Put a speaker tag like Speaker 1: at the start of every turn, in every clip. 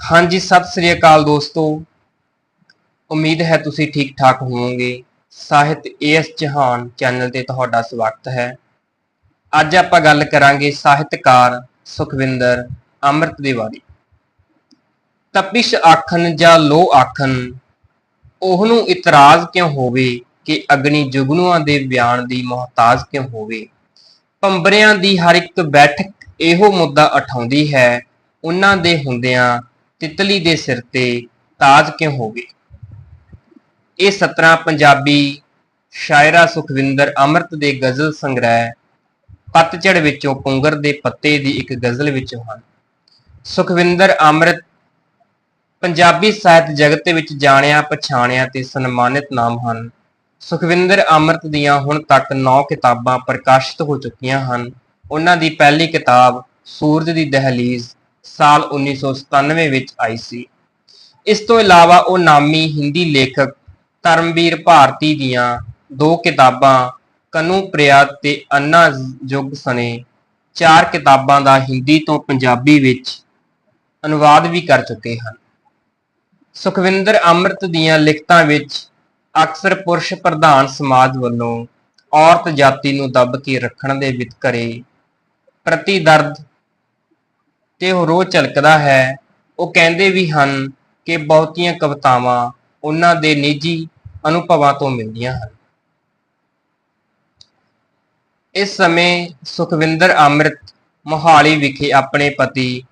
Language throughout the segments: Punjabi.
Speaker 1: ਹਾਂਜੀ, ਸਤਿ ਸ੍ਰੀ ਅਕਾਲ ਦੋਸਤੋ। ਉਮੀਦ ਹੈ ਤੁਸੀਂ ਠੀਕ ਠਾਕ ਹੋਵੋਗੇ। ਸਾਹਿਤ ਏਐਸ ਚੌਹਾਨ ਚੈਨਲ ਤੇ ਤੁਹਾਡਾ ਸਵਾਗਤ ਹੈ। ਅੱਜ ਆਪਾਂ ਗੱਲ ਕਰਾਂਗੇ ਸਾਹਿਤਕਾਰ ਸੁਖਵਿੰਦਰ ਅੰਮ੍ਰਿਤ ਦੇ ਬਾਰੇ। ਤਪਿਸ਼ ਆਖਣ ਜਾਂ ਲੋ ਆਖਣ, ਉਹਨੂੰ ਇਤਰਾਜ਼ ਕਿਉਂ ਹੋਵੇ ਕਿ ਅਗਨੀ ਜੁਗਨੂਆਂ ਦੇ ਬਿਆਨ ਦੀ ਮੁਹਤਾਜ ਕਿਉਂ ਹੋਵੇ? ਪੰਬਰਿਆਂ ਦੀ ਹਰ ਇੱਕ ਬੈਠਕ ਇਹੋ ਮੁੱਦਾ ਉਠਾਉਂਦੀ ਹੈ, ਉਹਨਾਂ ਦੇ ਹੁੰਦਿਆਂ ਤਿਤਲੀ ਦੇ ਸਿਰ ਤੇ ਤਾਜ ਕਿਉਂ ਹੋਵੇ ਇਹ ਸਤਰਾਂ ਪੰਜਾਬੀ ਸ਼ਾਇਰਾ ਸੁਖਵਿੰਦਰ ਅੰਮ੍ਰਿਤ ਦੇ ਗਜ਼ਲ ਸੰਗ੍ਰਹਿ ਪਤਝੜ ਵਿੱਚੋਂ ਪੁੰਗਰ ਦੇ ਪੱਤੇ ਦੀ ਇੱਕ ਗਜ਼ਲ ਵਿੱਚੋਂ ਹਨ। ਸੁਖਵਿੰਦਰ ਅੰਮ੍ਰਿਤ ਪੰਜਾਬੀ ਸਾਹਿਤ ਜਗਤ ਵਿੱਚ ਜਾਣਿਆ, ਪਛਾਣਿਆ ਤੇ ਸਨਮਾਨਿਤ ਨਾਮ ਹਨ। ਸੁਖਵਿੰਦਰ ਅੰਮ੍ਰਿਤ ਦੀਆਂ ਹੁਣ ਤੱਕ 9 ਕਿਤਾਬਾਂ ਪ੍ਰਕਾਸ਼ਿਤ ਹੋ ਚੁੱਕੀਆਂ ਹਨ। ਉਹਨਾਂ ਦੀ ਪਹਿਲੀ ਕਿਤਾਬ ਸੂਰਜ ਦੀ ਦਹਲੀਜ਼ ਸਾਲ 1997 ਵਿੱਚ ਆਈ ਸੀ। ਇਸ ਤੋਂ ਇਲਾਵਾ ਉਹ ਨਾਮੀ ਹਿੰਦੀ ਲੇਖਕ ਧਰਮਵੀਰ ਭਾਰਤੀ ਦੀਆਂ ਦੋ ਕਿਤਾਬਾਂ, ਕਨੂ ਪ੍ਰਿਆ ਤੇ ਅੰਨਾ ਯੁੱਗ ਸਣੇ, ਚਾਰ ਕਿਤਾਬਾਂ ਦਾ ਹਿੰਦੀ ਤੋਂ ਪੰਜਾਬੀ ਵਿੱਚ ਅਨੁਵਾਦ ਵੀ ਕਰ ਚੁੱਕੇ ਹਨ। ਸੁਖਵਿੰਦਰ ਅੰਮ੍ਰਿਤ ਦੀਆਂ ਲਿਖਤਾਂ ਵਿੱਚ ਅਕਸਰ ਪੁਰਸ਼ ਪ੍ਰਧਾਨ ਸਮਾਜ ਵੱਲੋਂ ਔਰਤ ਜਾਤੀ ਨੂੰ ਦੱਬ ਕੇ ਰੱਖਣ ਦੇ ਵਿਤਕਰੇ ਪ੍ਰਤੀ ਦਰਦ ਤੇ ਉਹ ਰੋਹ ਝਲਕਦਾ ਹੈ। ਉਹ ਕਹਿੰਦੇ ਵੀ ਹਨ ਕਿ ਬਹੁਤੀਆਂ ਕਵਿਤਾਵਾਂ ਉਹਨਾਂ ਦੇ ਨਿੱਜੀ ਅਨੁਭਵਾਂ ਤੋਂ ਮਿਲਦੀਆਂ ਹਨ। ਇਸ ਸਮੇਂ ਸੁਖਵਿੰਦਰ ਅੰਮ੍ਰਿਤ ਮੋਹਾਲੀ ਵਿਖੇ ਆਪਣੇ ਪਤੀ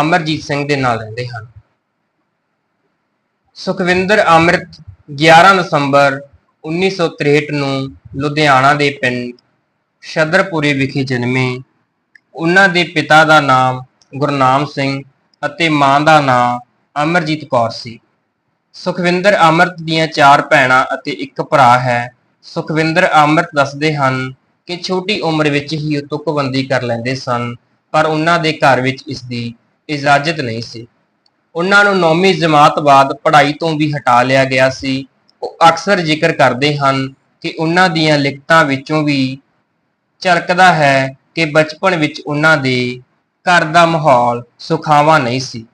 Speaker 1: ਅਮਰਜੀਤ ਸਿੰਘ ਦੇ ਨਾਲ ਰਹਿੰਦੇ ਹਨ। ਸੁਖਵਿੰਦਰ ਅੰਮ੍ਰਿਤ 11 ਦਸੰਬਰ 1963 ਨੂੰ ਲੁਧਿਆਣਾ ਦੇ ਪਿੰਡ ਸ਼ਦਰਪੁਰੀ ਵਿਖੇ ਜਨਮੇ। ਉਹਨਾਂ ਦੇ ਪਿਤਾ ਦਾ ਨਾਮ ਗੁਰਨਾਮ ਸਿੰਘ ਅਤੇ ਮਾਂ ਦਾ ਨਾਂ ਅਮਰਜੀਤ ਕੌਰ ਸੀ। ਸੁਖਵਿੰਦਰ ਅੰਮ੍ਰਿਤ ਦੀਆਂ ਚਾਰ ਭੈਣਾਂ ਅਤੇ ਇੱਕ ਭਰਾ ਹੈ। ਸੁਖਵਿੰਦਰ ਅੰਮ੍ਰਿਤ ਦੱਸਦੇ ਹਨ ਕਿ ਛੋਟੀ ਉਮਰ ਵਿੱਚ ਹੀ ਉਹ ਤੁਕਬੰਦੀ ਕਰ ਲੈਂਦੇ ਸਨ, ਪਰ ਉਹਨਾਂ ਦੇ ਘਰ ਵਿੱਚ ਇਸ ਦੀ ਇਜਾਜ਼ਤ ਨਹੀਂ ਸੀ। ਉਹਨਾਂ ਨੂੰ ਨੌਵੀਂ ਜਮਾਤ ਬਾਅਦ ਪੜ੍ਹਾਈ ਤੋਂ ਵੀ ਹਟਾ ਲਿਆ ਗਿਆ ਸੀ। ਉਹ ਅਕਸਰ ਜ਼ਿਕਰ ਕਰਦੇ ਹਨ ਕਿ ਉਹਨਾਂ ਦੀਆਂ ਲਿਖਤਾਂ ਵਿੱਚੋਂ ਵੀ ਝਲਕਦਾ ਹੈ ਕਿ ਬਚਪਨ ਵਿੱਚ ਉਹਨਾਂ ਦੇ ਘਰ ਦਾ ਮਾਹੌਲ ਸੁਖਾਵਾਂ ਨਹੀਂ ਸੀ।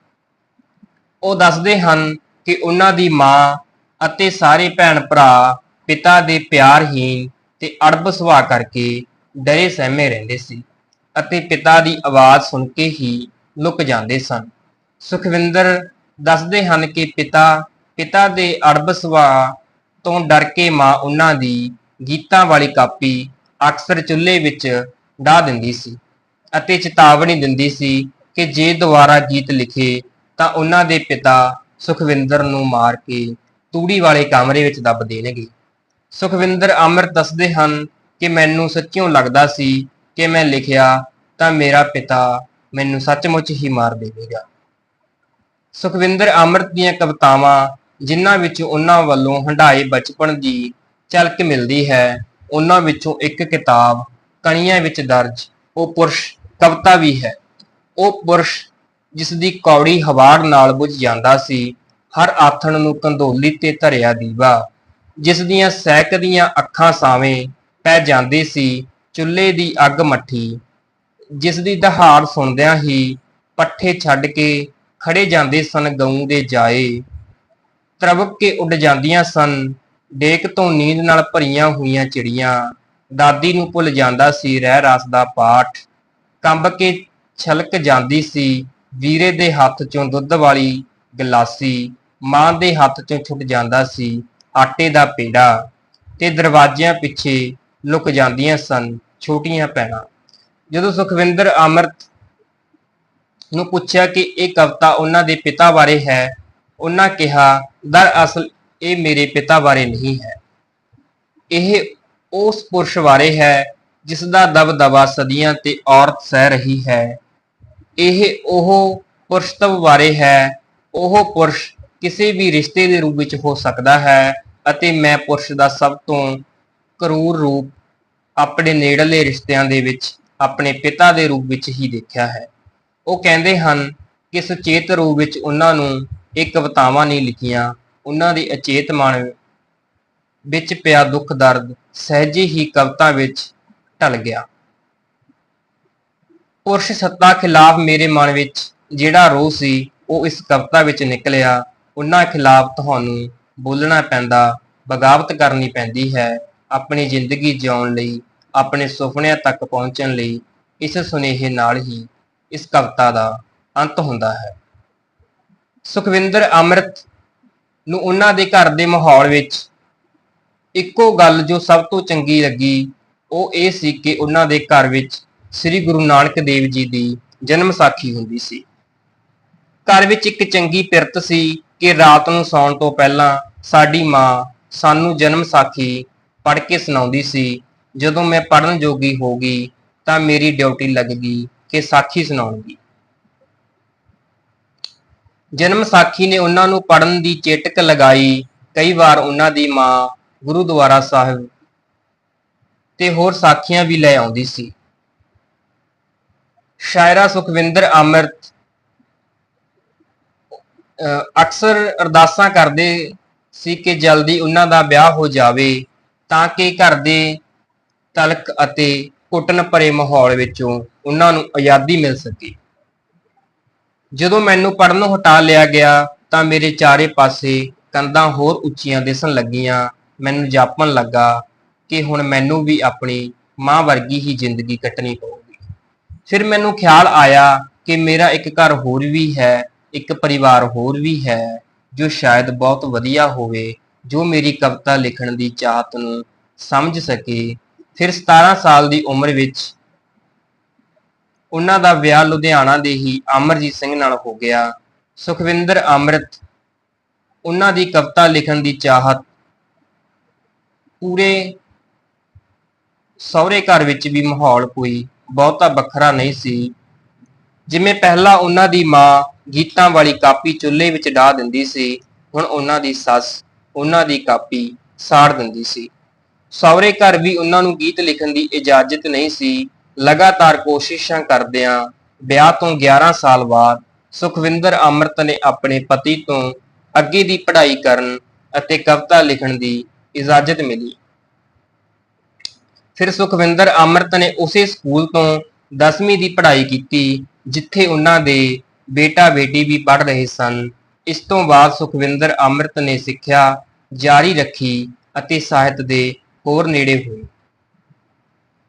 Speaker 1: ਉਹ ਦੱਸਦੇ ਹਨ ਕਿ ਉਹਨਾਂ ਦੀ ਮਾਂ ਅਤੇ ਸਾਰੇ ਭੈਣ ਭਰਾ ਪਿਤਾ ਦੇ ਪਿਆਰਹੀਨ ਤੇ ਅੜਬ ਸੁਭਾਅ ਕਰਕੇ ਡਰੇ ਸਹਿਮੇ ਰਹਿੰਦੇ ਸੀ ਅਤੇ ਪਿਤਾ ਦੀ ਆਵਾਜ਼ ਸੁਣ ਕੇ ਹੀ ਲੁਕ ਜਾਂਦੇ ਸਨ। ਸੁਖਵਿੰਦਰ ਦੱਸਦੇ ਹਨ ਕਿ ਪਿਤਾ ਪਿਤਾ ਦੇ ਅੜਬ ਸੁਭਾਅ ਤੋਂ ਡਰ ਕੇ ਮਾਂ ਉਹਨਾਂ ਦੀ ਗੀਤਾਂ ਵਾਲੀ ਕਾਪੀ ਅਕਸਰ ਚੁੱਲ੍ਹੇ ਵਿੱਚ ਢਾ ਦਿੰਦੀ ਸੀ। ਅਤੇ ਚੇਤਾਵਨੀ ਦਿੰਦੀ ਸੀ ਕਿ ਜੇ ਦੁਬਾਰਾ ਗੀਤ ਲਿਖੇ ਤਾਂ ਉਹਨਾਂ ਦੇ ਪਿਤਾ ਸੁਖਵਿੰਦਰ ਨੂੰ ਮਾਰ ਕੇ ਤੂੜੀ ਵਾਲੇ ਕਮਰੇ ਵਿੱਚ ਦੱਬ ਦੇਣਗੇ। ਸੁਖਵਿੰਦਰ ਅਮਰ ਦੱਸਦੇ ਹਨ ਕਿ ਮੈਨੂੰ ਸੱਚਿਓ ਲੱਗਦਾ ਸੀ ਕਿ ਮੈਂ ਲਿਖਿਆ ਤਾਂ ਮੇਰਾ ਪਿਤਾ ਮੈਨੂੰ ਸੱਚਮੁੱਚ ਹੀ ਮਾਰ ਦੇਵੇਗਾ। ਸੁਖਵਿੰਦਰ ਅਮਰਤ ਦੀਆਂ ਕਵਿਤਾਵਾਂ, ਜਿਨ੍ਹਾਂ ਵਿੱਚ ਉਹਨਾਂ ਵੱਲੋਂ ਹੰਢਾਏ ਬਚਪਨ ਦੀ ਝਲਕ ਮਿਲਦੀ ਹੈ, ਉਹਨਾਂ ਵਿੱਚੋਂ ਇੱਕ ਕਿਤਾਬ ਕਣੀਆਂ ਵਿੱਚ ਦਰਜ, ਉਹ ਪੁਰਸ਼ ਕਵਿਤਾ ਵੀ ਹੈ। ਉਹ ਪੁਰਸ਼ ਜਿਸ ਦੀ ਕੌੜੀ ਹਵਾੜ ਨਾਲ ਬੁਝ ਜਾਂਦਾ ਸੀ, ਹਰ ਆਥਣ ਨੂੰ ਕੰਧੋਲੀ ਤੇ ਧਰਿਆ ਦੀਵਾ ਜਿਸ ਦੀਆਂ ਸਹਿਕਦੀਆਂ ਅੱਖਾਂ ਸਾਵੇਂ ਪੈ ਜਾਂਦੀ ਸੀ, ਚੁੱਲ੍ਹੇ ਦੀ ਅੱਗ ਮੱਠੀ ਜਿਸ ਦੀ ਦਹਾੜ ਸੁਣਦਿਆਂ ਹੀ ਪੱਠੇ ਛੱਡ ਕੇ ਖੜੇ ਜਾਂਦੇ ਸਨ ਗਊ ਦੇ ਜਾਏ। ਤਰਵਕ ਕੇ ਉੱਡ ਜਾਂਦੀਆਂ ਸਨ, ਡੇਕ ਤੋਂ ਨੀਂਦ ਨਾਲ ਭਰੀਆਂ ਹੋਈਆਂ ਚਿੜੀਆਂ, ਦਾਦੀ ਨੂੰ ਭੁੱਲ ਜਾਂਦਾ ਸੀ ਰਹਿ ਰਾਸ ਦਾ ਪਾਠ। ਕੰਬ ਕੇ ਛਲਕ ਜਾਂਦੀ ਸੀ। ਵੀਰੇ ਦੇ ਹੱਥ ਚੋਂ ਦੁੱਧ ਵਾਲੀ ਗਲਾਸੀ, ਮਾਂ ਦੇ ਹੱਥ ਚੋਂ ਛੁੱਟ ਜਾਂਦਾ ਸੀ ਆਟੇ ਦਾ ਪੇੜਾ ਤੇ ਦਰਵਾਜ਼ਿਆਂ ਪਿੱਛੇ ਲੁਕ ਜਾਂਦੀਆਂ ਸਨ ਛੋਟੀਆਂ ਭੈਣਾਂ। ਜਦੋਂ ਸੁਖਵਿੰਦਰ ਅਮਰਤ ਨੂੰ ਪੁੱਛਿਆ ਕਿ ਇਹ ਕਵਿਤਾ ਉਹਨਾਂ ਦੇ ਪਿਤਾ ਬਾਰੇ ਹੈ, ਉਹਨਾਂ ਕਿਹਾ, ਦਰਅਸਲ ਇਹ ਮੇਰੇ ਪਿਤਾ ਬਾਰੇ ਨਹੀਂ ਹੈ। ਇਹ ਉਸ ਪੁਰਸ਼ ਬਾਰੇ ਹੈ ਜਿਸ ਦਾ ਦਬਦਬਾ ਸਦੀਆਂ ਤੇ ਔਰਤ ਸਹਿ ਰਹੀ ਹੈ। ਇਹ ਉਹ ਪੁਰਸ਼ਤਵ ਬਾਰੇ ਹੈ। ਉਹ ਪੁਰਸ਼ ਕਿਸੇ ਵੀ ਰਿਸ਼ਤੇ ਦੇ ਰੂਪ ਵਿੱਚ ਹੋ ਸਕਦਾ ਹੈ ਅਤੇ ਮੈਂ ਪੁਰਸ਼ ਦਾ ਸਭ ਤੋਂ ਕਰੂਰ ਰੂਪ ਆਪਣੇ ਨੇੜਲੇ ਰਿਸ਼ਤਿਆਂ ਦੇ ਵਿੱਚ, ਆਪਣੇ ਪਿਤਾ ਦੇ ਰੂਪ ਵਿੱਚ ਹੀ ਦੇਖਿਆ ਹੈ। ਉਹ ਕਹਿੰਦੇ ਹਨ ਕਿ ਸੁਚੇਤ ਰੂਪ ਵਿੱਚ ਉਹਨਾਂ ਨੂੰ ਇਹ ਕਵਿਤਾਵਾਂ ਨਹੀਂ ਲਿਖੀਆਂ। ਉਹਨਾਂ ਦੇ ਅਚੇਤ ਮਨ ਵਿੱਚ ਪਿਆ ਦੁੱਖ ਦਰਦ, ਸਹਿਜੇ ਹੀ ਕਵਿਤਾ ਵਿੱਚ ਢਲ ਗਿਆ। ਪੁਰਸ਼ ਸੱਤਾ ਖਿਲਾਫ ਮੇਰੇ ਮਨ ਵਿੱਚ ਜਿਹੜਾ ਰੋਹ ਸੀ, ਉਹ ਇਸ ਕਵਿਤਾ ਵਿੱਚ ਨਿਕਲਿਆ। ਉਹਨਾਂ ਖਿਲਾਫ ਤੁਹਾਨੂੰ ਬੋਲਣਾ ਪੈਂਦਾ, ਬਗਾਵਤ ਕਰਨੀ ਪੈਂਦੀ ਹੈ। ਆਪਣੀ ਜ਼ਿੰਦਗੀ ਜਿਉਣ ਲਈ, ਆਪਣੇ ਸੁਪਨਿਆਂ ਤੱਕ ਪਹੁੰਚਣ ਲਈ ਇਸ ਸੁਨੇਹੇ ਨਾਲ ਹੀ ਇਸ ਕਵਿਤਾ ਦਾ ਅੰਤ ਹੁੰਦਾ ਹੈ। ਸੁਖਵਿੰਦਰ ਅੰਮ੍ਰਿਤ ਨੂੰ ਉਹਨਾਂ ਦੇ ਘਰ ਦੇ ਮਾਹੌਲ ਵਿੱਚ ਇੱਕੋ ਗੱਲ ਜੋ ਸਭ ਤੋਂ ਚੰਗੀ ਲੱਗੀ ਉਹ ਇਹ ਸੀ ਕਿ ਉਹਨਾਂ ਦੇ ਘਰ ਵਿੱਚ ਸ੍ਰੀ ਗੁਰੂ ਨਾਨਕ ਦੇਵ ਜੀ ਦੀ ਜਨਮ ਸਾਖੀ ਹੁੰਦੀ ਸੀ। ਘਰ ਵਿੱਚ ਇੱਕ ਚੰਗੀ ਪਿਰਤ ਸੀ ਕਿ ਰਾਤ ਨੂੰ ਸੌਣ ਤੋਂ ਪਹਿਲਾਂ ਸਾਡੀ ਮਾਂ ਸਾਨੂੰ ਜਨਮ ਸਾਖੀ ਪੜ੍ਹ ਕੇ ਸੁਣਾਉਂਦੀ ਸੀ। ਜਦੋਂ ਮੈਂ ਪੜ੍ਹਨ ਜੋਗੀ ਹੋ ਗਈ ਤਾਂ ਮੇਰੀ ਡਿਊਟੀ ਲੱਗ ਗਈ ਕਿ ਸਾਖੀ ਸੁਣਾਉਣੀ ਜਨਮ ਸਾਖੀ ਨੇ ਉਹਨਾਂ ਨੂੰ ਪੜ੍ਹਨ ਦੀ ਚੇਟਕ ਲਗਾਈ। ਕਈ ਵਾਰ ਉਹਨਾਂ ਦੀ ਮਾਂ ਗੁਰਦੁਆਰਾ ਸਾਹਿਬ ਤੇ ਹੋਰ ਸਾਖੀਆਂ ਵੀ ਲੈ ਆਉਂਦੀ ਸੀ। ਸ਼ਾਇਰਾ ਸੁਖਵਿੰਦਰ ਅੰਮ੍ਰਿਤ, ਅਹ ਅਕਸਰ ਅਰਦਾਸਾਂ ਕਰਦੇ ਸੀ ਕਿ ਜਲਦੀ ਉਹਨਾਂ ਦਾ ਵਿਆਹ ਹੋ ਜਾਵੇ ਤਾਂ ਕਿ ਘਰ ਦੇ ਤਲਕ ਅਤੇ ਕੁੱਟਣ ਭਰੇ ਮਾਹੌਲ ਵਿੱਚੋਂ ਉਹਨਾਂ ਨੂੰ ਆਜ਼ਾਦੀ ਮਿਲ ਸਕੇ। ਜਦੋਂ ਮੈਨੂੰ ਪੜ੍ਹਨੋਂ ਹਟਾ ਲਿਆ ਗਿਆ ਤਾਂ ਮੇਰੇ ਚਾਰੇ ਪਾਸੇ ਕੰਧਾਂ ਹੋਰ ਉੱਚੀਆਂ ਦਿਸਣ ਲੱਗੀਆਂ, ਮੈਨੂੰ ਜਾਪਣ ਲੱਗਾ ਕਿ ਹੁਣ ਮੈਨੂੰ ਵੀ ਆਪਣੀ ਮਾਂ ਵਰਗੀ ਹੀ ਜ਼ਿੰਦਗੀ ਕੱਟਣੀ ਪਊਗੀ। ਫਿਰ ਮੈਨੂੰ ਖਿਆਲ ਆਇਆ ਕਿ ਮੇਰਾ ਇੱਕ ਘਰ ਹੋਰ ਵੀ ਹੈ, ਇੱਕ ਪਰਿਵਾਰ ਹੋਰ ਵੀ ਹੈ, ਜੋ ਸ਼ਾਇਦ ਬਹੁਤ ਵਧੀਆ ਹੋਵੇ, ਜੋ ਮੇਰੀ ਕਵਿਤਾ ਲਿਖਣ ਦੀ ਚਾਹਤ ਨੂੰ ਸਮਝ ਸਕੇ। ਫਿਰ 17 ਸਾਲ ਦੀ ਉਮਰ ਵਿੱਚ ਉਹਨਾਂ ਦਾ ਵਿਆਹ ਲੁਧਿਆਣਾ ਦੇ ਹੀ ਅਮਰਜੀਤ ਸਿੰਘ ਨਾਲ ਹੋ ਗਿਆ। ਸੁਖਵਿੰਦਰ ਅੰਮ੍ਰਿਤ ਉਹਨਾਂ ਦੀ ਕਵਿਤਾ ਲਿਖਣ ਦੀ ਚਾਹਤ ਪੂਰੇ ਸਹੁਰੇ ਘਰ ਵਿੱਚ ਵੀ ਮਾਹੌਲ ਕੋਈ ਬਹੁਤਾ ਵੱਖਰਾ ਨਹੀਂ ਸੀ। ਜਿਵੇਂ ਪਹਿਲਾਂ ਉਹਨਾਂ ਦੀ ਮਾਂ ਗੀਤਾਂ ਵਾਲੀ ਕਾਪੀ ਚੁੱਲ੍ਹੇ ਵਿੱਚ ਡਾਹ ਦਿੰਦੀ ਸੀ, ਹੁਣ ਉਹਨਾਂ ਦੀ ਸੱਸ ਉਹਨਾਂ ਦੀ ਕਾਪੀ ਸਾੜ ਦਿੰਦੀ ਸੀ। ਸਹੁਰੇ ਘਰ ਵੀ ਉਹਨਾਂ ਨੂੰ ਗੀਤ ਲਿਖਣ ਦੀ ਇਜਾਜ਼ਤ ਨਹੀਂ ਸੀ। ਲਗਾਤਾਰ ਕੋਸ਼ਿਸ਼ਾਂ ਕਰਦਿਆਂ ਵਿਆਹ ਤੋਂ 11 ਸਾਲ ਬਾਅਦ ਸੁਖਵਿੰਦਰ ਅੰਮ੍ਰਿਤ ਨੇ ਆਪਣੇ ਪਤੀ ਤੋਂ ਅੱਗੇ ਦੀ ਪੜ੍ਹਾਈ ਕਰਨ ਅਤੇ ਕਵਿਤਾ ਲਿਖਣ ਦੀ ਇਜਾਜ਼ਤ ਮਿਲੀ। ਫਿਰ ਸੁਖਵਿੰਦਰ ਅੰਮ੍ਰਿਤ ਨੇ ਉਸੇ ਸਕੂਲ ਤੋਂ 10ਵੀਂ ਦੀ ਪੜ੍ਹਾਈ ਕੀਤੀ, ਜਿੱਥੇ ਉਹਨਾਂ ਦੇ ਬੇਟਾ ਬੇਟੀ ਵੀ ਪੜ੍ਹ ਰਹੇ ਸਨ। ਇਸ ਤੋਂ ਬਾਅਦ ਸੁਖਵਿੰਦਰ ਅੰਮ੍ਰਿਤ ਨੇ ਸਿੱਖਿਆ ਜਾਰੀ ਰੱਖੀ ਅਤੇ ਸਾਹਿਤ ਦੇ ਹੋਰ ਨੇੜੇ ਹੋਏ।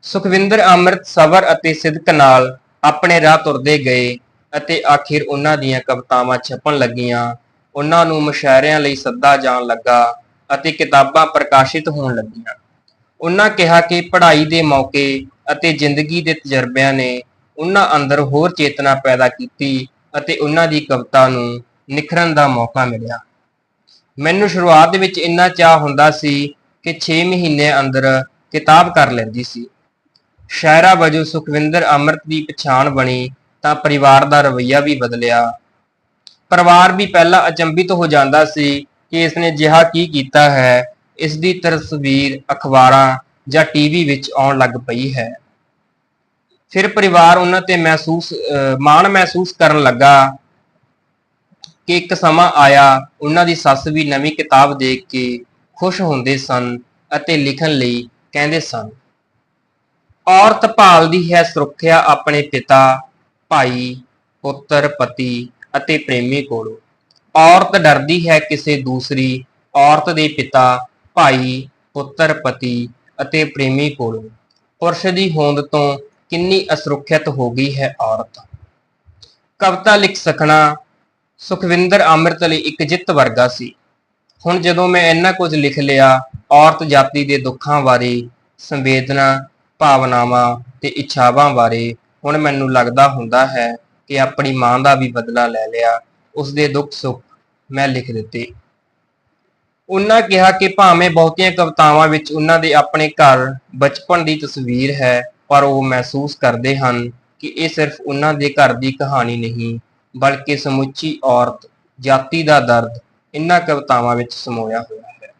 Speaker 1: ਸੁਖਵਿੰਦਰ ਅੰਮ੍ਰਿਤ ਸਬਰ ਅਤੇ ਸਿਦਕ ਨਾਲ ਆਪਣੇ ਰਾਹ ਤੁਰਦੇ ਗਏ ਅਤੇ ਆਖਿਰ ਉਹਨਾਂ ਦੀਆਂ ਕਵਿਤਾਵਾਂ ਛਪਣ ਲੱਗੀਆਂ। ਉਹਨਾਂ ਨੂੰ ਮੁਸ਼ਾਇਰਿਆਂ ਲਈ ਸੱਦਾ ਜਾਣ ਲੱਗਾ ਅਤੇ ਕਿਤਾਬਾਂ ਪ੍ਰਕਾਸ਼ਿਤ ਹੋਣ ਲੱਗੀਆਂ। ਉਹਨਾਂ ਕਿਹਾ ਕਿ ਪੜ੍ਹਾਈ ਦੇ ਮੌਕੇ ਅਤੇ ਜ਼ਿੰਦਗੀ ਦੇ ਤਜਰਬਿਆਂ ਨੇ ਉਹਨਾਂ ਅੰਦਰ ਹੋਰ ਚੇਤਨਾ ਪੈਦਾ ਕੀਤੀ ਅਤੇ ਉਹਨਾਂ ਦੀ ਕਵਿਤਾ ਨੂੰ ਨਿਖਰਨ ਦਾ ਮੌਕਾ ਮਿਲਿਆ। ਮੈਨੂੰ ਸ਼ੁਰੂਆਤ ਵਿੱਚ ਇੰਨਾ ਚਾਹ ਹੁੰਦਾ ਸੀ ਕਿ 6 ਮਹੀਨੇ ਅੰਦਰ ਕਿਤਾਬ ਕਰ ਲੈਂਦੀ ਸੀ। ਸ਼ਾਇਰਾ ਵਜੋਂ ਸੁਖਵਿੰਦਰ ਅੰਮ੍ਰਿਤ ਦੀ ਪਛਾਣ ਬਣੀ ਤਾਂ ਪਰਿਵਾਰ ਦਾ ਰਵੱਈਆ ਵੀ ਬਦਲਿਆ। ਪਰਿਵਾਰ ਵੀ ਪਹਿਲਾਂ ਅਚੰਭਿਤ ਹੋ ਜਾਂਦਾ ਸੀ ਕਿ ਇਸਨੇ ਜਿਹਾ ਕੀ ਕੀਤਾ ਹੈ ਇਸ ਦੀ ਤਸਵੀਰ ਅਖਬਾਰਾਂ ਜਾਂ ਟੀਵੀ ਵਿੱਚ ਆਉਣ ਲੱਗ ਪਈ ਹੈ। ਫਿਰ ਪਰਿਵਾਰ ਉਹਨਾਂ ਤੇ ਮਹਿਸੂਸ, ਅਹ ਮਾਣ ਮਹਿਸੂਸ ਕਰਨ ਲੱਗਾ ਕਿ ਇੱਕ ਸਮਾਂ ਆਇਆ, ਉਹਨਾਂ ਦੀ ਸੱਸ ਵੀ ਨਵੀਂ ਕਿਤਾਬ ਦੇਖ ਕੇ ਖੁਸ਼ ਹੁੰਦੇ ਸਨ ਅਤੇ ਲਿਖਣ ਲਈ ਕਹਿੰਦੇ ਸਨ, ਔਰਤ ਭਾਲਦੀ ਹੈ ਸੁਰੱਖਿਆ ਆਪਣੇ ਪਿਤਾ, ਭਾਈ, ਪੁੱਤਰ, ਪਤੀ ਅਤੇ ਪ੍ਰੇਮੀ ਕੋਲੋਂ। ਔਰਤ ਡਰਦੀ ਹੈ ਕਿਸੇ ਦੂਸਰੀ ਔਰਤ ਦੇ ਪਿਤਾ ਭਾਈ, ਪੁੱਤਰ, ਪਤੀ ਅਤੇ ਪ੍ਰੇਮੀ ਕੋਲੋਂ। ਪੁਰਸ਼ ਦੀ ਹੋਂਦ ਤੋਂ ਕਿੰਨੀ ਅਸੁਰੱਖਿਅਤ ਹੋ ਗਈ ਹੈ ਔਰਤ? ਕਵਿਤਾ ਲਿਖ ਸਕਣਾ, ਸੁਖਵਿੰਦਰ ਅੰਮ੍ਰਿਤ ਲਈ ਇੱਕ ਜਿੱਤ ਵਰਗਾ ਸੀ। ਹੁਣ ਜਦੋਂ ਮੈਂ ਇੰਨਾ ਕੁਝ ਲਿਖ ਲਿਆ, ਔਰਤ ਜਾਤੀ ਦੇ ਦੁੱਖਾਂ ਬਾਰੇ, ਸੰਵੇਦਨਾ, ਭਾਵਨਾਵਾਂ ਤੇ ਇੱਛਾਵਾਂ ਬਾਰੇ ਹੁਣ ਮੈਨੂੰ ਲੱਗਦਾ ਹੁੰਦਾ ਹੈ ਕਿ ਆਪਣੀ ਮਾਂ ਦਾ ਵੀ ਬਦਲਾ ਲੈ ਲਿਆ ਉਸ ਦੇ ਦੁੱਖ ਸੁੱਖ ਮੈਂ ਲਿਖ ਦਿੱਤੇ। ਉਹਨਾਂ ਕਿਹਾ ਕਿ ਭਾਵੇਂ ਬਹੁਤੀਆਂ ਕਵਿਤਾਵਾਂ ਵਿੱਚ ਉਹਨਾਂ ਦੇ ਆਪਣੇ ਘਰ ਬਚਪਨ ਦੀ ਤਸਵੀਰ ਹੈ, ਪਰ ਉਹ ਮਹਿਸੂਸ ਕਰਦੇ ਹਨ ਕਿ ਇਹ ਸਿਰਫ ਉਹਨਾਂ ਦੇ ਘਰ ਦੀ ਕਹਾਣੀ ਨਹੀਂ, ਬਲਕਿ ਸਮੁੱਚੀ ਔਰਤ, ਜਾਤੀ ਦਾ ਦਰਦ ਇਹਨਾਂ ਕਵਿਤਾਵਾਂ ਵਿੱਚ ਸਮੋਇਆ ਹੋਇਆ ਹੈ।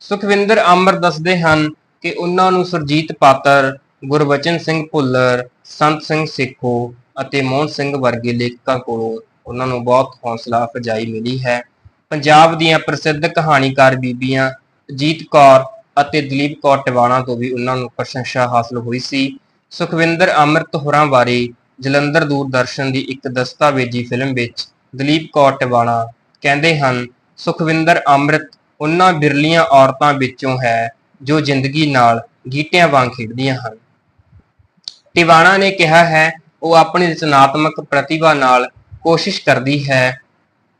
Speaker 1: ਸੁਖਵਿੰਦਰ ਅਮਰ ਦੱਸਦੇ ਹਨ ਕਿ ਉਹਨਾਂ ਨੂੰ ਸੁਰਜੀਤ ਪਾਤਰ, ਗੁਰਬਚਨ ਸਿੰਘ ਭੁੱਲਰ, ਸੰਤ ਸਿੰਘ ਸੇਖੋ ਅਤੇ ਮੋਹਨ ਸਿੰਘ ਵਰਗੇ ਲੇਖਕਾਂ ਕੋਲੋਂ ਉਹਨਾਂ ਨੂੰ ਬਹੁਤ ਹੌਸਲਾ ਅਫਜਾਈ ਮਿਲੀ ਹੈ। ਪੰਜਾਬ ਦੀਆਂ ਪ੍ਰਸਿੱਧ ਕਹਾਣੀਕਾਰ ਬੀਬੀਆਂ ਅਜੀਤ ਕੌਰ ਅਤੇ ਦਲੀਪ ਕੌਰ ਟਿਵਾਣਾ ਤੋਂ ਵੀ ਉਹਨਾਂ ਨੂੰ ਪ੍ਰਸ਼ੰਸਾ ਹਾਸਲ ਹੋਈ ਸੀ। ਸੁਖਵਿੰਦਰ ਅੰਮ੍ਰਿਤ ਹੋਰਾਂ ਬਾਰੇ ਜਲੰਧਰ ਦੂਰਦਰਸ਼ਨ ਦੀ ਇੱਕ ਦਸਤਾਵੇਜ਼ੀ ਫਿਲਮ ਵਿੱਚ ਦਲੀਪ ਕੌਰ ਟਿਵਾਣਾ ਕਹਿੰਦੇ ਹਨ, ਸੁਖਵਿੰਦਰ ਅੰਮ੍ਰਿਤ ਉਹਨਾਂ ਬਿਰਲੀਆਂ ਔਰਤਾਂ ਵਿੱਚੋਂ ਹੈ ਜੋ ਜ਼ਿੰਦਗੀ ਨਾਲ ਗੀਟਿਆਂ ਵਾਂਗ ਖੇਡਦੀਆਂ ਹਨ। ਟਿਵਾਣਾ ਨੇ ਕਿਹਾ ਹੈ, ਉਹ ਆਪਣੀ ਰਚਨਾਤਮਕ ਪ੍ਰਤਿਭਾ ਨਾਲ ਕੋਸ਼ਿਸ਼ ਕਰਦੀ ਹੈ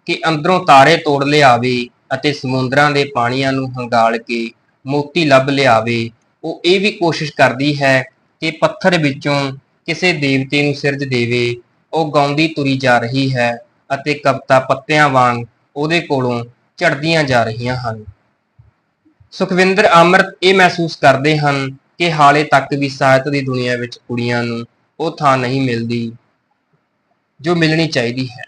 Speaker 1: ਕਿ ਅੰਦਰੋਂ ਤਾਰੇ ਤੋੜ ਲਿਆਵੇ ਅਤੇ ਸਮੁੰਦਰਾਂ ਦੇ ਪਾਣੀਆਂ ਨੂੰ ਹੰਗਾਲ ਕੇ ਮੋਤੀ ਲੱਭ ਲਿਆਵੇ। ਉਹ ਇਹ ਵੀ ਕੋਸ਼ਿਸ਼ ਕਰਦੀ ਹੈ ਕਿ ਪੱਥਰ ਵਿੱਚੋਂ ਕਿਸੇ ਦੇਵਤੇ ਨੂੰ ਸਿਰਜ ਦੇਵੇ। ਉਹ ਗਾਉਂਦੀ ਤੁਰੀ ਜਾ ਰਹੀ ਹੈ ਅਤੇ ਕਵਿਤਾ ਪੱਤਿਆਂ ਵਾਂਗ ਉਹਦੇ ਕੋਲੋਂ ਝੜਦੀਆਂ ਜਾ ਰਹੀਆਂ ਹਨ। ਸੁਖਵਿੰਦਰ ਅੰਮ੍ਰਿਤ ਇਹ ਮਹਿਸੂਸ ਕਰਦੇ ਹਨ ਕਿ ਹਾਲੇ ਤੱਕ ਵੀ ਸਾਹਿਤ ਦੀ ਦੁਨੀਆ ਵਿੱਚ ਕੁੜੀਆਂ ਨੂੰ ਉਹ ਥਾਂ ਨਹੀਂ ਮਿਲਦੀ ਜੋ ਮਿਲਣੀ ਚਾਹੀਦੀ ਹੈ।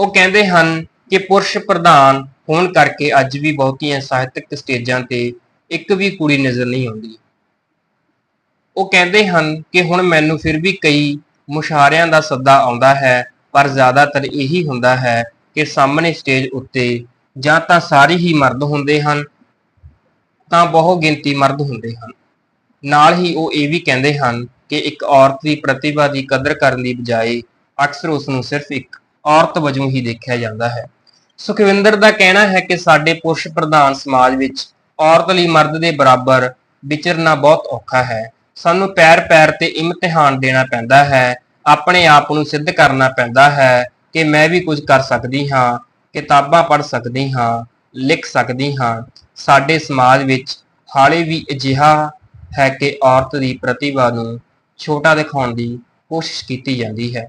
Speaker 1: ਉਹ ਕਹਿੰਦੇ ਹਨ ਕਿ ਪੁਰਸ਼ ਪ੍ਰਧਾਨ ਹੋਣ ਕਰਕੇ ਅੱਜ ਵੀ ਬਹੁਤੀਆਂ ਸਾਹਿਤਕ ਸਟੇਜਾਂ ਤੇ ਇੱਕ ਵੀ ਕੁੜੀ ਨਜ਼ਰ ਨਹੀਂ ਆਉਂਦੀ। ਉਹ ਕਹਿੰਦੇ ਹਨ ਕਿ ਹੁਣ ਮੈਨੂੰ ਫਿਰ ਵੀ ਕਈ ਮੁਸ਼ਾਰਿਆਂ ਦਾ ਸੱਦਾ ਆਉਂਦਾ ਹੈ, ਪਰ ਜ਼ਿਆਦਾਤਰ ਇਹੀ ਹੁੰਦਾ ਹੈ ਕਿ ਸਾਹਮਣੇ ਸਟੇਜ ਉੱਤੇ ਜਾਂ ਤਾਂ ਸਾਰੇ ਹੀ ਮਰਦ ਹੁੰਦੇ ਹਨ, ਤਾਂ ਬਹੁ ਗਿਣਤੀ ਮਰਦ ਹੁੰਦੇ ਹਨ। ਨਾਲ ਹੀ ਉਹ ਇਹ ਵੀ ਕਹਿੰਦੇ ਹਨ ਕਿ ਇੱਕ ਔਰਤ ਦੀ ਪ੍ਰਤਿਭਾ ਦੀ ਕਦਰ ਕਰਨ ਦੀ ਬਜਾਏ ਅਕਸਰ ਉਸ ਨੂੰ ਸਿਰਫ ਇੱਕ ਔਰਤ ਵਜੋਂ ਹੀ ਦੇਖਿਆ ਜਾਂਦਾ ਹੈ। ਸੁਖਵਿੰਦਰ ਦਾ ਕਹਿਣਾ ਹੈ ਕਿ ਸਾਡੇ ਪੁਰਸ਼ ਪ੍ਰਧਾਨ ਸਮਾਜ ਵਿੱਚ ਔਰਤ ਲਈ ਮਰਦ ਦੇ ਬਰਾਬਰ ਵਿਚਰਨਾ ਬਹੁਤ ਔਖਾ ਹੈ। ਸਾਨੂੰ ਪੈਰ-ਪੈਰ ਤੇ ਇਮਤਿਹਾਨ ਦੇਣਾ ਪੈਂਦਾ ਹੈ। ਆਪਣੇ ਆਪ ਨੂੰ ਸਿੱਧ ਕਰਨਾ ਪੈਂਦਾ ਹੈ ਕਿ ਮੈਂ ਵੀ ਕੁਝ ਕਰ ਸਕਦੀ ਹਾਂ, ਕਿਤਾਬਾਂ ਪੜ੍ਹ ਸਕਦੀ ਹਾਂ, ਲਿਖ ਸਕਦੀ ਹਾਂ। ਸਾਡੇ ਸਮਾਜ ਵਿੱਚ ਹਾਲੇ ਵੀ ਅਜਿਹਾ ਹੈ ਕਿ ਔਰਤ ਦੀ ਪ੍ਰਤਿਭਾ ਨੂੰ ਛੋਟਾ ਦਿਖਾਉਣ ਦੀ ਕੋਸ਼ਿਸ਼ ਕੀਤੀ ਜਾਂਦੀ ਹੈ।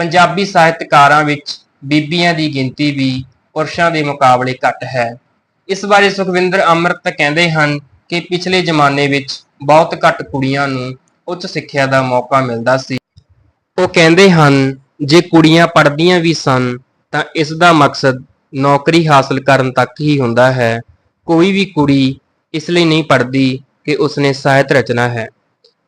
Speaker 1: ਪੰਜਾਬੀ ਸਾਹਿਤਕਾਰਾਂ ਵਿੱਚ ਬੀਬੀਆਂ ਦੀ ਗਿਣਤੀ ਵੀ ਪੁਰਸ਼ਾਂ ਦੇ ਮੁਕਾਬਲੇ ਘੱਟ ਹੈ। ਇਸ ਬਾਰੇ ਸੁਖਵਿੰਦਰ ਅੰਮ੍ਰਿਤ ਕਹਿੰਦੇ ਹਨ ਕਿ ਪਿਛਲੇ ਜ਼ਮਾਨੇ ਵਿੱਚ ਬਹੁਤ ਘੱਟ ਕੁੜੀਆਂ ਨੂੰ ਉੱਚ ਸਿੱਖਿਆ ਦਾ ਮੌਕਾ ਮਿਲਦਾ ਸੀ। ਉਹ ਕਹਿੰਦੇ ਹਨ, ਜੇ ਕੁੜੀਆਂ ਪੜ੍ਹਦੀਆਂ ਵੀ ਸਨ, ਤਾਂ ਇਸ ਦਾ ਮਕਸਦ ਨੌਕਰੀ ਹਾਸਲ ਕਰਨ ਤੱਕ ਹੀ ਹੁੰਦਾ ਹੈ। ਕੋਈ ਵੀ ਕੁੜੀ ਇਸ ਲਈ ਨਹੀਂ ਪੜ੍ਹਦੀ ਕਿ ਉਸਨੇ ਸਾਹਿਤ ਰਚਨਾ ਹੈ।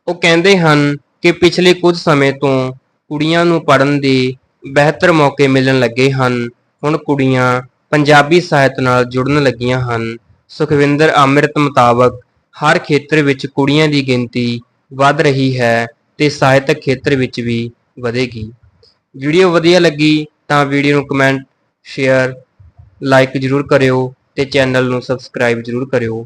Speaker 1: ਉਹ ਕਹਿੰਦੇ ਹਨ ਕਿ ਪਿਛਲੇ ਕੁਝ ਸਮੇਂ ਤੋਂ ਕੁੜੀਆਂ ਨੂੰ ਪੜ੍ਹਨ ਦੇ ਬਿਹਤਰ ਮੌਕੇ ਮਿਲਣ ਲੱਗੇ ਹਨ। ਹੁਣ ਕੁੜੀਆਂ ਪੰਜਾਬੀ ਸਾਹਿਤ ਨਾਲ ਜੁੜਨ ਲੱਗੀਆਂ ਹਨ। ਸੁਖਵਿੰਦਰ ਅੰਮ੍ਰਿਤ ਮੁਤਾਬਕ ਹਰ ਖੇਤਰ ਵਿੱਚ ਕੁੜੀਆਂ ਦੀ ਗਿਣਤੀ ਵੱਧ ਰਹੀ ਹੈ ਤੇ ਸਾਹਿਤਕ ਖੇਤਰ ਵਿੱਚ ਵੀ ਵਧੇਗੀ। ਵੀਡੀਓ ਵਧੀਆ ਲੱਗੀ ਤਾਂ ਵੀਡੀਓ ਨੂੰ ਕਮੈਂਟ, ਸ਼ੇਅਰ, ਲਾਈਕ ਜਰੂਰ ਕਰਿਓ ਤੇ ਚੈਨਲ ਨੂੰ ਸਬਸਕ੍ਰਾਈਬ ਜਰੂਰ ਕਰਿਓ।